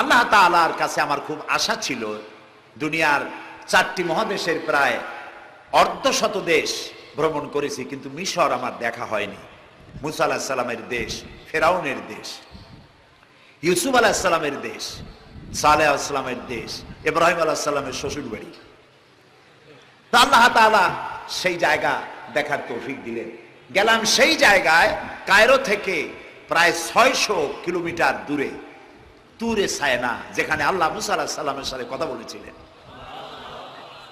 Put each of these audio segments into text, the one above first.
আল্লাহ তাআলার কাছে আমার খুব আশা ছিল, দুনিয়ার চারটি মহাদেশের প্রায় অর্ধশত দেশ ভ্রমণ করেছি, কিন্তু মিশর আমার দেখা হয়নি। মুসা আলাহ সাল্লামের দেশ, ফেরাউনের দেশ, ইউসুফ আলাহ সাল্লামের দেশ, সালেহ আসলামের দেশ, ইব্রাহিম আলাহ সাল্লামের শ্বশুর বাড়ি তা আল্লাহ তাআলা সেই জায়গা দেখার তৌফিক দিলেন। গেলাম সেই জায়গায় কায়রো থেকে প্রায় ছয়শো কিলোমিটার দূরে তুরে সায়না যেখানে আল্লাহ মুসা সাল্লামের সাথে কথা বলেছিলেন।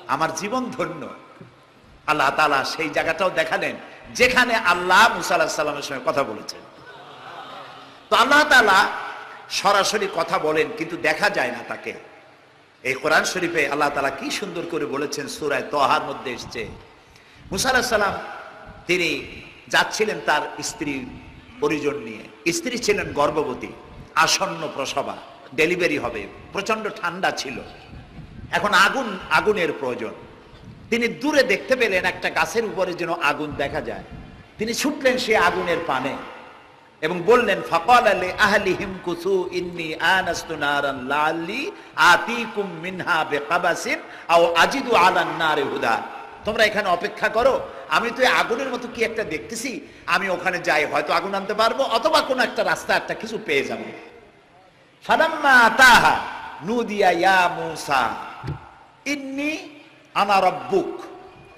আমার জীবন ধন্য। আল্লাহ তাআলা সেই জায়গাটাও দেখালেন, যেখানে আল্লাহ মুসা সাল্লামের সঙ্গে কথা বলেছেন। তো আল্লাহ তাআলা সরাসরি কথা বলেন, কিন্তু দেখা যায় না তাকে। এই কোরআন শরীফে আল্লাহ তালা কি সুন্দর করে বলেছেন, সুরায় তহার মধ্যে এসছে। মুসা আলাহিসাল্লাম সাল্লাম তিনি যাচ্ছিলেন তার স্ত্রী পরিজন নিয়ে। স্ত্রী ছিলেন গর্ভবতী। আসন্ন প্রসবা, ডেলিভারি হবে। প্রচণ্ড ঠান্ডা ছিল। এখন আগুন, আগুনের প্রয়োজন। তিনি দূরে দেখতে পেলেন একটা গাছের উপরে যেন আগুন দেখা যায়। তিনি ছুটলেন সে আগুনের পানে এবং বললেন, ফকাল আলী আহলি হিমকুসু ইন্নি আনাস্তু নারান লাল্লি আতিকুম মিনহা বিকাবাসিন আও আজিদু আলান নারে হুদা। তোমরা এখানে অপেক্ষা করো। আমি তো আগুনের মতো কি একটা দেখতেছি, আমি ওখানে যাই, হয়তো আগুন আনতে পারব, অথবা কোনো একটা রাস্তা, একটা কিছু পেয়ে যাব। ফালাম্মা তাহা নুদিয়া ইয়া মুসা, ইন্নি আনা রব্বুক,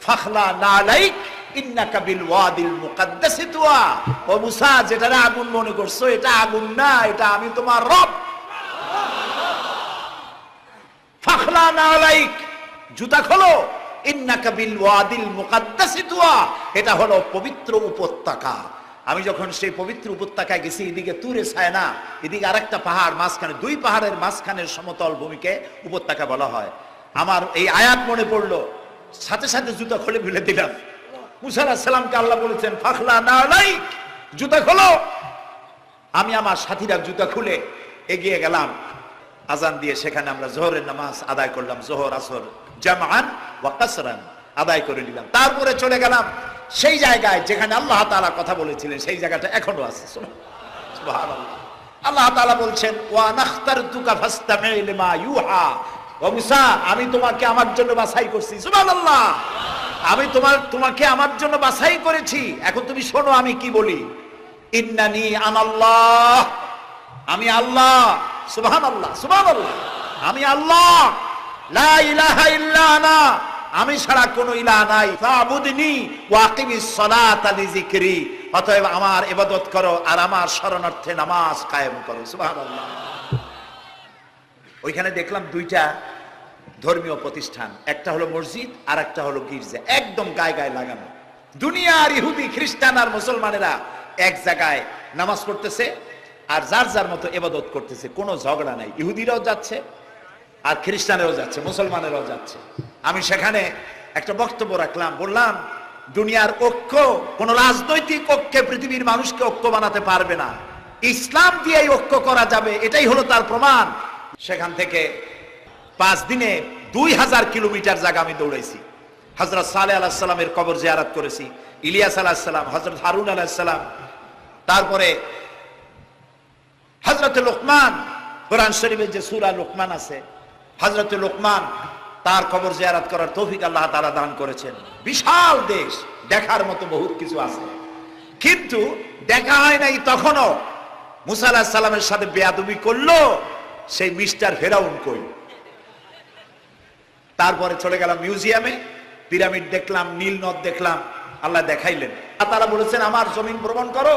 ফাখলা নালাইক, ইন্নাকা বিল ওয়াদিল মুকাদ্দাসি তুয়া। ও মুসা, যেটারে আগুন মনে করছ, এটা আগুন না, এটা আমি তোমার রব। ফাখলা নালাইক, জুতা খোলো ইন্নাকা বিল ওয়াদিল মুকাদ্দাসি এটা হলো পবিত্র উপত্যকা। আমি যখন সেই পবিত্র উপত্যকায় গেছি, এদিকে তুরে ছায় না, এদিকে আরেকটা পাহাড়, মাঝখানে, দুই পাহাড়ের মাঝখানের সমতল ভূমিকে উপত্যকা বলা হয়। আমার এই আয়াত মনে পড়ল, সাথে সাথে জুতা খুলে ফেলে দিলাম। মুসা আলাহিস সালামকে আল্লাহ বলেছেন, ফাখলা না নাই জুতা খোলো। আমি আমার সাথীরা জুতা খুলে এগিয়ে গেলাম। আজান দিয়ে সেখানে আমরা জোহরের নামাজ আদায় করলাম, জোহর, আসর। জামান ওয়া কাসরান। আদায় করে নিলাম। তারপরে চলে গেলাম সেই জায়গায় যেখানে আল্লাহ তাআলা কথা বলেছিলেন, সেই জায়গাটা এখনও আছে। আল্লাহ। তাআলা বলছেন, ওয়া নাখতারতুকা ফাসতামি লিমা ইউহা। ও মুসা, আমি তোমাকে আমার জন্য বাছাই করছি। সুবহানাল্লাহ আমি তোমার, তোমাকে আমার জন্য বাছাই করেছি। এখন তুমি শোনো, আমি কি বলি? ইন্নানি আনাল্লাহ। আমি আল্লাহ। সুবহান আল্লাহ সুবহান আল্লাহ। আমি আল্লাহ। লা আমি ছাড়া কোনো ইলাহ নাই। ফাবুদনি ওয়াকিমিস সালাতা লিযিকরি। অতএব আমার ইবাদত করো আর আমার শরণার্থে নামাজ কায়েম করো। ওইখানে দেখলাম দুইটা ধর্মীয় প্রতিষ্ঠান। একটা হলো মসজিদ আর একটা হলো গির্জা। একদম গায়ে গায়ে লাগানো। দুনিয়ার ইহুদি, খ্রিস্টান আর মুসলমানেরা এক জায়গায় নামাজ পড়তেছে আর যার যার মতো এবাদত করতেছে। কোনো ঝগড়া নাই। ইহুদিরাও যাচ্ছে আর খ্রিস্টানেরও যাচ্ছে, মুসলমানেরও যাচ্ছে। আমি সেখানে একটা বক্তব্য রাখলাম, বললাম, দুনিয়ার ঐক্য, কোন রাজনৈতিক ঐক্যে পৃথিবীর মানুষকে ঐক্য বানাতে পারবে না। ইসলাম দিয়ে ঐক্য করা যাবে, এটাই হলো তার প্রমাণ। সেখান থেকে পাঁচ দিনে দুই হাজার কিলোমিটার জায়গা আমি দৌড়াইছি। হজরত সালে আলাহিসাল্লামের কবর জিয়ারাত করেছি, ইলিয়াস আলাহিসাল্লাম হজরত হারুন আলাহিসাল্লাম তারপরে হজরত লোকমান, কোরআন শরীফের যে সুরা লোকমান আছে হজরত লোকমান তার কবর জিয়ারাত করার তৌফিক আল্লাহ তারা দান করেছেন। বিশাল দেশ, দেখার মতো বহুত কিছু আছে। কিন্তু দেখা হয় নাই তখনও মুসা আলাহ সাল্লামের সাথে বেয়াদবি করল সেই মিস্টার ফেরাউন কই। তারপরে চলে গেলাম মিউজিয়ামে, পিরামিড দেখলাম, নীল নদ দেখলাম, আল্লাহ দেখাইলেন। তারা বলেছেন, আমার জমিন ভ্রমণ করো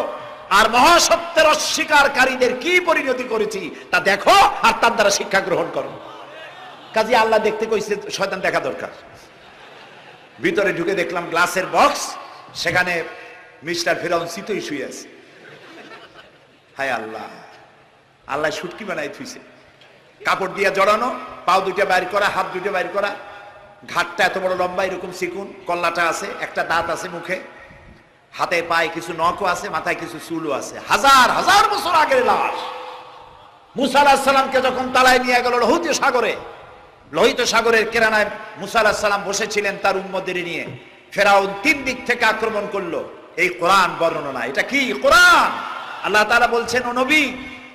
আর মহাসত্যের অস্বীকারীদের কি পরিণতি করেছি তা দেখো আর তার দ্বারা শিক্ষা গ্রহণ করো। কাজে আল্লাহ দেখতে কইছে, শয়তান দেখা দরকার। ভিতরে ঢুকে দেখলাম গ্লাসের বক্স, সেখানে মিস্টার ফেরাউন শীতই শুয়ে আছে। হায় আল্লাহ আল্লাহ সুটকি বানাই থুইছে। কাপড় দিয়ে জড়ানো, পাও দুইটা বাইর করা, হাত দুইটা বাইর করা। ঘাটটা এত বড় লম্বা, এরকম চিকুন কল্লাটা আছে, একটা দাঁত আছে মুখে। হাতে পায়ে কিছু নখও আছে, মাথায় কিছু চুলও আছে। হাজার হাজার বছর আগের লাশ। মুসা আলাহিসাল্লামকে যখন তালায় নিয়ে গেল লোহিত সাগরে লোহিত সাগরের কেরানায় মুসা আলাহিসাল্লাম বসেছিলেন তার উম্মদের নিয়ে। ফেরাউন তিন দিক থেকে আক্রমণ করল। এই কোরআন বর্ণনা, এটা কি? কোরআন! আল্লাহ তালা বলছেন, ও নবী,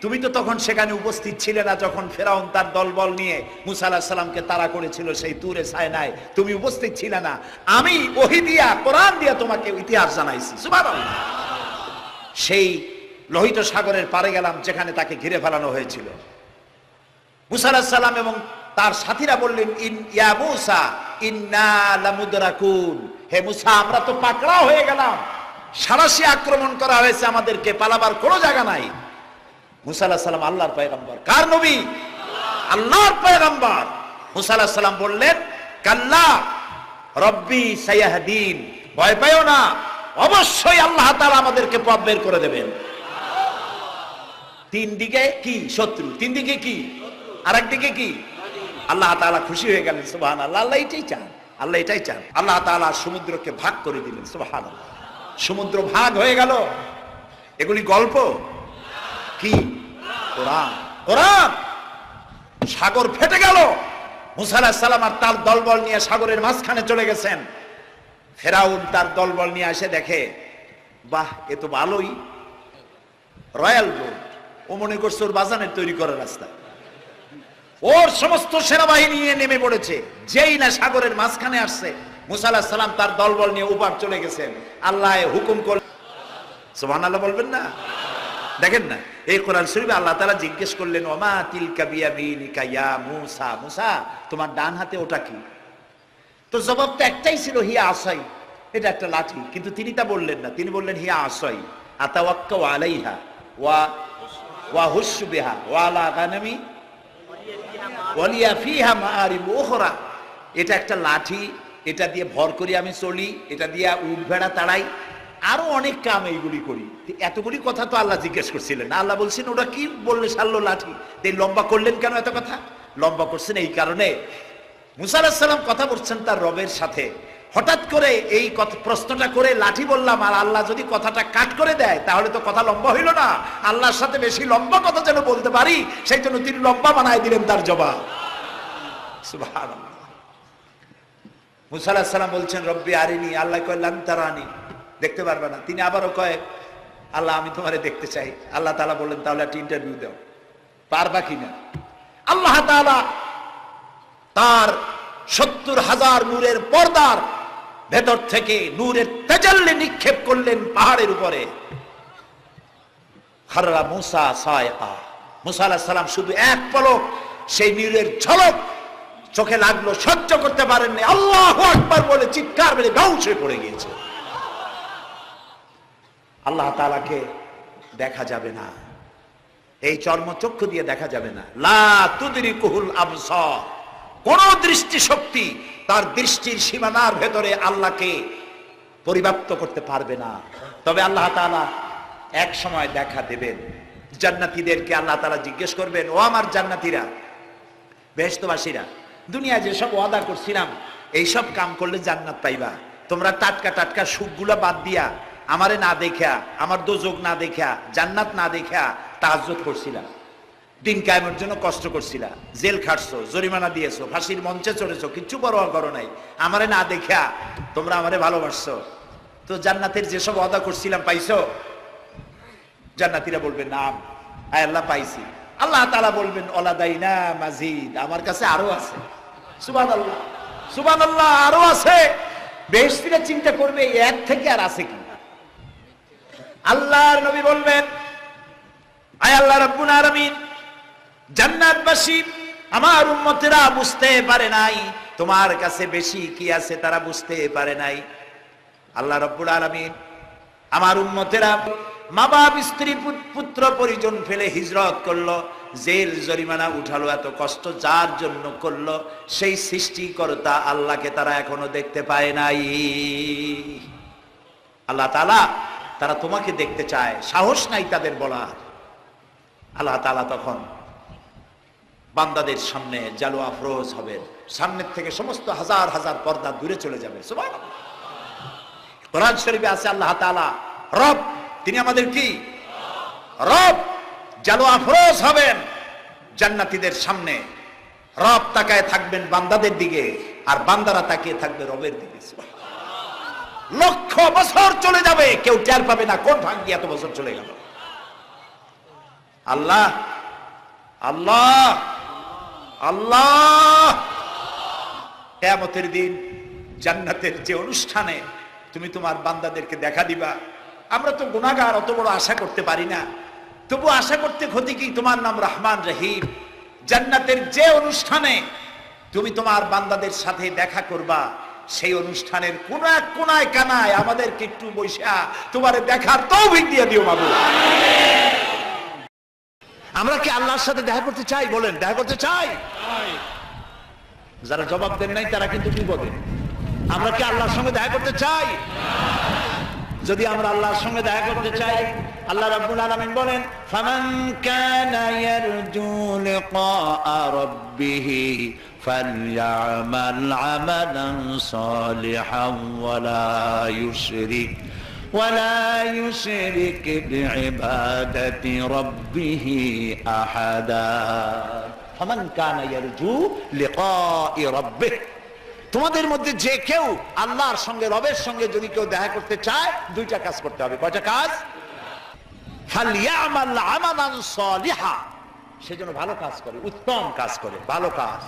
তুমি তো তখন সেখানে উপস্থিত ছিলে না যখন ফেরাউন তার দলবল নিয়ে মুসা আলাহ সাল্লামকে তাড়া করেছিল সেই তুরে সায়নায়। তুমি উপস্থিত ছিলে না। আমি ওহি দিয়া, কোরআন দিয়া তোমাকে ইতিহাস জানাইছি। সেই লোহিত সাগরের পারে গেলাম, যেখানে তাকে ঘিরে ফেলানো হয়েছিল। মুসা আলাহিস সাল্লাম এবং তার সাথীরা বললেন, ইন ইয়া ইন্না লামুদরাকুন। হে মুসা, আমরা তো পাকড়াও হয়ে গেলাম। সারাশি আক্রমণ করা হয়েছে আমাদেরকে, পালাবার কোনো জায়গা নাই। মুসা আলাহিস সাল্লাম আল্লাহর পয়গম্বর। কার নবী? আল্লাহর পয়গম্বর। মুসা আলাহিস সাল্লাম বললেন, কাল্লা, রব্বি সাইয়াহদিন। ভয় পাইও না, অবশ্যই আল্লাহ তাআলা আমাদেরকে পথ বের করে দেবেন। তিন দিকে কি? শত্রু। তিন দিকে কি? আর দিকে কি? আল্লাহ তাআলা খুশি হয়ে গেলেন সুবহান আল্লাহ আল্লাহ এটাই চান, আল্লাহ এটাই চান। আল্লাহ তাআলা সমুদ্রকে ভাগ করে দিলেন সুবহান সমুদ্র ভাগ হয়ে গেল। এগুলি গল্প? কি? কোরআন। কোরআন! সাগর ফেটে গেল। মুসা আলাহিস সালাম আর তার দলবল নিয়ে সাগরের মাঝখানে চলে গেছেন। ফেরাউন তার দলবল নিয়ে এসে দেখে, বাহ, এ তো ভালোই। রয়্যাল রোড ও মনে করছে ওর বাজানের তৈরি করার রাস্তা। ওর সমস্ত সেনাবাহিনী নিয়ে নেমে পড়েছে। যেই না সাগরের মাঝখানে আসছে। মুসা সালাম তার দলবল নিয়ে উপার চলে গেছেন। আল্লাহ হুকুম করে সোহান আল্লাহ বলবেন না? দেখেন না, এই কোরআন শরীফে আল্লাহ তারা জিজ্ঞেস করলেন, ওমা তিলকা বিয়ামিনিকা ইয়া মুসা? মুসা, তোমার ডান হাতে ওটা কি? তো জবাব তো একটাই ছিল, হিয়া আসাই। এটা একটা লাঠি। কিন্তু তিনি তা বললেন না। তিনি বললেন, হিয়া আসাই। আতাওয়াক্কা আলাইহা ওয়া ওয়া হুসু বিহা। ওয়া আলা গানামি ওয়ালিয়া ফিহা মাআরিব উখরা। এটা একটা লাঠি, এটা দিয়ে ভর করি আমি চলি, এটা দিয়ে উট ভেড়া তাড়াই। আরও অনেক কাম এইগুলি করি। এতগুলি কথা তো আল্লাহ জিজ্ঞেস করছিলেন। আল্লাহ বলছেন ওরা কি বললে সারলো লাঠি? তো লম্বা করলেন কেন এত কথা? লম্বা করছেন এই কারণে। মুসা আলাহিস সাল্লাম কথা বলছেন তার রবের সাথে। হঠাৎ করে এই প্রশ্নটা করে লাঠি বললাম, আর আল্লাহ যদি কথাটা কাট করে দেয়, তাহলে তো কথা লম্বা হইল না। আল্লাহর সাথে বেশি লম্বা কথা যেন বলতে পারি, সেই জন্য তিনি লম্বা বানায় দিলেন তার জবাব। সাল্লাম বলছেন, রব্বি আরিনি, আল্লাহ কয়, লান তারানি। দেখতে পারবে না। তিনি আবারও কয়, আল্লাহ, আমি তোমারে দেখতে চাই। আল্লাহ তাআলা বললেন, তাহলে একটা ইন্টারভিউ দাও। পারবা কিনা? আল্লাহ তাআলা তার সত্তর হাজার নূরের পর্দার ভেতর থেকে নূরের তেজাল্লি নিক্ষেপ করলেন পাহাড়ের উপরে। হাররা মুসা সায়কা। মুসা আলাহিস সালাম শুধু এক পলক, সেই নূরের ঝলক চোখে লাগল, সহ্য করতে পারেননি। আল্লাহ আকবার বলে চিৎকার মেরে হয়ে পড়ে গিয়েছে। আল্লাহ তাআলাকে দেখা যাবে না। এই চর্মচক্ষু দিয়ে দেখা যাবে না। লা তুদরি কুহুল আবসার। কোন দৃষ্টি শক্তি তার দৃষ্টির সীমানার ভেতরে আল্লাহকে পরিব্যাপ্ত করতে পারবে না। তবে আল্লাহ তাআলা এক সময় দেখা দেবেন। জান্নাতীদেরকে আল্লাহ তালা জিজ্ঞেস করবেন, ও আমার জান্নাতীরা, বেহেশতবাসীরা দুনিয়া যেসব ওয়াদা করছিলাম এইসব কাম করলে জান্নাত পাইবা। তোমরা টাটকা টাটকা সুখগুলো বাদ দিয়া আমারে না দেখা আমার দোজক না দেখা জান্নাত না দেখা তাহাজ্জুদ করছিলা। দিন কায়েমের জন্য কষ্ট করছিলা। জেল খাটছো, জরিমানা দিয়েছ, ফাঁসির মঞ্চে চড়েছো কিচ্ছু পরোয়া করো নাই। আমারে না দেখা তোমরা আমারে ভালোবাসছো। তো জান্নাতের যেসব ওয়াদা করছিলাম, পাইছো? জান্নাতীরা বলবেন, নাম, আয় আল্লাহ পাইছি। আল্লাহ তাআলা বলবেন ওলাদাইনা মাজিদ। আমার কাছে আরও আছে। সুবান আল্লাহ সুবান আল্লাহ আরও আছে। বেহস্তিরা চিন্তা করবে এক থেকে আর আছে কি আল্লাহর নবী বলবেন, আয় আল্লাহ রাব্বুল আলামিন। জান্নাতবাসী, আমার উম্মতেরা বুঝতে পারে নাই, তোমার কাছে বেশি কি আছে তারা বুঝতে পারে নাই। আল্লাহ রব্বুল আলামিন আমার উম্মতেরা মা বাপ স্ত্রী, পুত- পুত্র পরিজন ফেলে হিজরত করল, জেল জরিমানা উঠালো, এত কষ্ট যার জন্য করল, সেই সৃষ্টিকর্তা আল্লাহকে তারা এখনও দেখতে পায় নাই। আল্লাহ তাআলা তারা তোমাকে দেখতে চায়, সাহস নাই তাদের বলার। আল্লাহ তাআলা তখন বান্দাদের সামনে জালু আফরোজ হবেন সামনের থেকে সমস্ত হাজার হাজার পর্দা দূরে চলে যাবে। কোরআন শরীফে আছে আল্লাহ তাআলা, রব, তিনি আমাদের কি? রব জালু আফরোজ হবেন জান্নাতীদের সামনে। রব তাকায় থাকবেন বান্দাদের দিকে, আর বান্দারা তাকিয়ে থাকবে রবের দিকে। লক্ষ বছর চলে যাবে, কেউ টের পাবে না কোন ভাগ্যে এত বছর চলে গেল। আল্লাহ আল্লাহ আল্লাহ! কেয়ামতের দিন, জান্নাতের যে অনুষ্ঠানে তুমি তোমার বান্দাদেরকে দেখা দিবা। আমরা তো গুণাগার অত বড় আশা করতে পারি না। তবু আশা করতে ক্ষতি কি? তোমার নাম রহমান রহিম। জান্নাতের যে অনুষ্ঠানে তুমি তোমার বান্দাদের সাথে দেখা করবা, সেই অনুষ্ঠানের কোন এক কোনায় কানায় আমাদেরকে একটু বৈশা তোমার দেখার তৌফিক দিয়ে দিও বাবু। আমরা কি আল্লাহর সাথে দেখা করতে চাই? বলেন, দেখা করতে চাই। যারা জবাব দেন নাই, তারা কিন্তু বিপদে। আমরা কি আল্লাহর সঙ্গে দেখা করতে চাই? যদি আমরা আল্লাহর সঙ্গে দেখা করতে চাই, আল্লাহ রাব্বুল আলামিন বলেন, ফামান কানা ইয়ারজু লিকাআ রাব্বিহ ফালইআমাল আমালান সালিহান ওয়ালা ইউশরিক। ولا يشرك بعبادة ربه أحدا فمن كان يرجو لقاء ربه তোমাদের মধ্যে যে কেউ আল্লাহর সঙ্গে রবের সঙ্গে যদি কেউ দেখা করতে চায় দুইটা কাজ করতে হবে কয়টা কাজ ফালিয়ামাল আমালান সালিহা সেজন্য ভালো কাজ করে উত্তম কাজ করে ভালো কাজ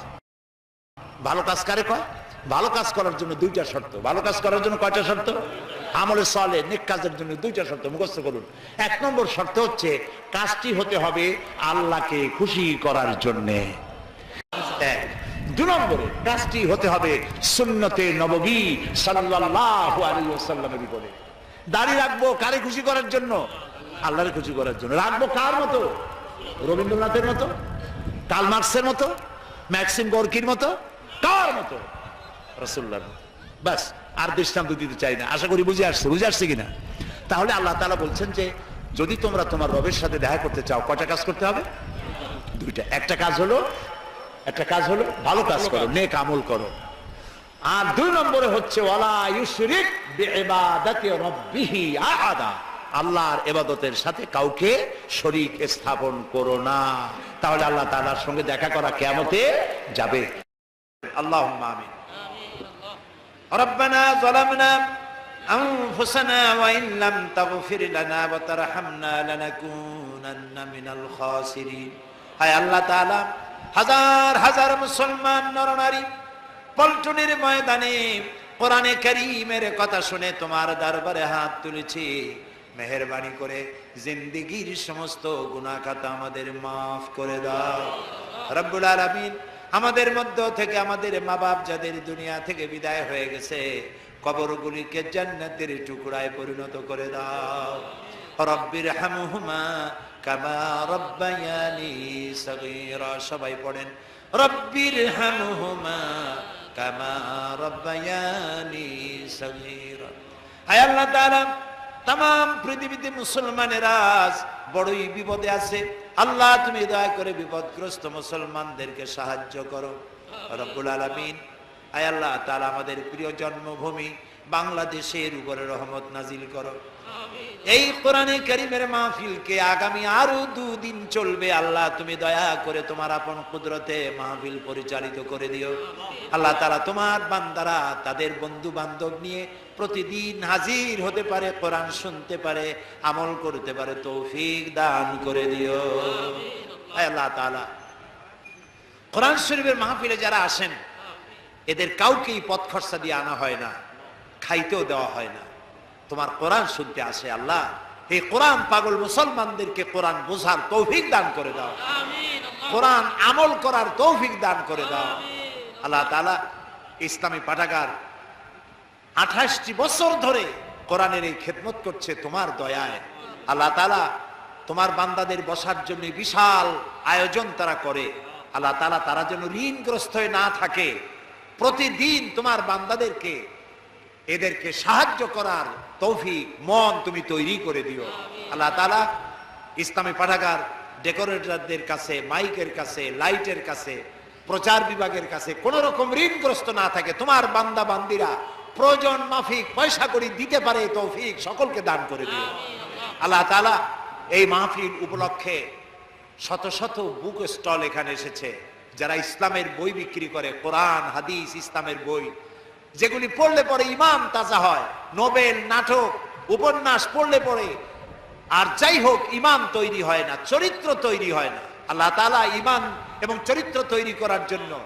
ভালো কাজ কারে কয় ভালো কাজ করার জন্য দুইটা শর্ত ভালো কাজ করার জন্য কয়টা শর্ত আমলে চলে নেক কাজের জন্য দুইটা শর্ত মুখস্থ করুন। এক নম্বর শর্ত হচ্ছে, কাজটি হতে হবে আল্লাহকে খুশি করার জন্যে। দু নম্বরে, কাজটি হতে হবে সুন্নতে দাড়ি রাখব কারে খুশি করার জন্য? আল্লাহরে খুশি করার জন্য। রাখব কার মতো? রবীন্দ্রনাথের মতো? কাল মার্কসের মতো? ম্যাক্সিম গর্কির মতো? কার মতো? রসুল্লাহর মতো। ব্যাস আর দৃষ্টান্ত দিতে চাই না। আশা করি বুঝে আসছে বুঝে আসছে কিনা? তাহলে আল্লাহ তাআলা বলছেন যে যদি তোমরা তোমার রবের সাথে দেখা করতে চাও কয়টা কাজ করতে হবে? দুইটা। একটা কাজ হলো একটা কাজ হলো ভালো কাজ করো নেক আমল করো। আর দুই নম্বরে হচ্ছে ওয়ালা ইউশরিক বিইবাদাতি রাব্বিহি আহাদা। আল্লাহর এবাদতের সাথে কাউকে শরিক স্থাপন করো না। তাহলে আল্লাহ তাআলার সঙ্গে দেখা করা কিয়ামতে যাবে। আল্লাহ আমিন। ربنا ظلمنا أنفسنا وإن لم تغفر لنا وترحمنا لنكونن من الخاسرين হায় আল্লাহ তাআলা হাজার হাজার মুসলমান নরনারী পল্টনের ময়দানে কোরআনে করিমের কথা শুনে তোমার দরবারে হাত তুলেছি মেহরবানি করে জিন্দিগির সমস্ত গুনাহ আমাদের মাফ করে দাও রব্বুল আলামিন আমাদের মধ্য থেকে আমাদের মা বাপ যাদের দুনিয়া থেকে বিদায় হয়ে গেছে, কবরগুলিকে জান্নাতের টুকরায় পরিণত করে দাও। রব্বির হামুহুমা কামা রব্বায়ানি সগীরা, সবাই পড়েন। রব্বির হামুহুমা কামা রব্বায়ানি সগীরা। হায় আল্লাহ তাআলা তাম পৃথিবীতে মুসলমানের আজ বড়ই বিপদে আছে। আল্লাহ, তুমি দয়া করে বিপদগ্রস্ত মুসলমানদেরকে সাহায্য করো। রব্বুল আলমিন, আয় আল্লাহ তারা আমাদের প্রিয় জন্মভূমি বাংলাদেশের উপরে রহমত নাজিল করো। এই কোরআনে করিমের মাহফিলকে আগামী আরও দুদিন চলবে আল্লাহ তুমি দয়া করে তোমার আপন কুদরতে মাহফিল পরিচালিত করে দিও। আল্লাহ তারা তোমার বান্দারা তাদের বন্ধু বান্ধব নিয়ে প্রতিদিন হাজির হতে পারে কোরআন শুনতে পারে আমল করতে পারে তৌফিক দান করে দিও। আল্লাহ তাআলা কোরআন শরীফের মাহফিলে যারা আসেন এদের কাউকেই পথ খরচা দিয়ে আনা হয় না। খাইতেও দেওয়া হয় না। তোমার কোরআন শুনতে আসে আল্লাহ। এই কোরআন পাগল মুসলমানদেরকে কোরআন বোঝার তৌফিক দান করে দাও। কোরআন আমল করার তৌফিক দান করে দাও। আল্লাহ তাআলা ইসলামী পাঠাগার আঠাশটি বছর ধরে কোরআনের এই খেদমত করছে তোমার দয়ায়। আল্লাহ তাআলা তোমার বান্দাদের বসার জন্য বিশাল আয়োজন তারা করে। আল্লাহ তালা তারা যেন ঋণগ্রস্ত হয়ে না থাকে। প্রতিদিন তোমার বান্দাদেরকে এদেরকে সাহায্য করার তৌফিক, মন তুমি তৈরি করে দিও। আল্লাহ তালা ইসলামী পাঠাগার ডেকোরেটরদের কাছে, মাইকের কাছে, লাইটের কাছে, প্রচার বিভাগের কাছে কোন রকম ঋণগ্রস্ত না থাকে। তোমার বান্দা, বান্দিরা, প্রয়োজন মাফিক, পয়সা করি দিতে পারে তৌফিক, সকলকে দান করে দিও। আল্লাহ তালা এই মাহফিল উপলক্ষে শত শত বুক স্টল এখানে এসেছে। যারা ইসলামের বই বিক্রি করে, কোরআন, হাদিস, ইসলামের বই যেগুলি পড়লে পরে ইমাম তাজা হয়, নোবেল, নাটক, উপন্যাস পড়লে পরে। আর যাই হোক, ইমাম তৈরি হয় না, চরিত্র তৈরি হয় না। আল্লাহ তাআলা ইমান এবং চরিত্র তৈরি করার জন্য,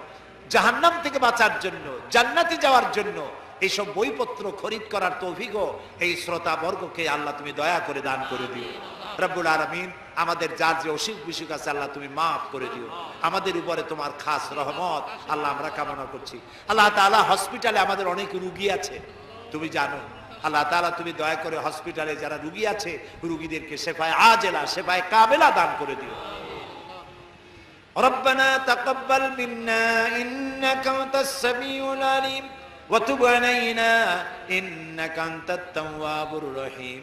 জাহান্নাম থেকে বাঁচার জন্য, জান্নাতে যাওয়ার জন্য এইসব বইপত্র খরিদ করার তৌফিকও এই শ্রোতা বর্গকে আল্লাহ তুমি দয়া করে দান করে দিও। রব্বুল আলমিন আমাদের যার যে অসুখ বিসুখ আছে আল্লাহ তুমি মাফ করে দিও আমাদের উপরে তোমার খাস রহমত আল্লাহ আমরা কামনা করছি আল্লাহ তাআলা হসপিটালে আমাদের অনেক রুগী আছে তুমি জানো আল্লাহ তাআলা তুমি দয়া করে হসপিটালে যারা রুগী আছে রুগীদেরকে সেফায় আজেলা সেফায় কাবেলা দান করে দিও ربنا تقبل منا إنك أنت السميع العليم وتب علينا إنك أنت التواب الرحيم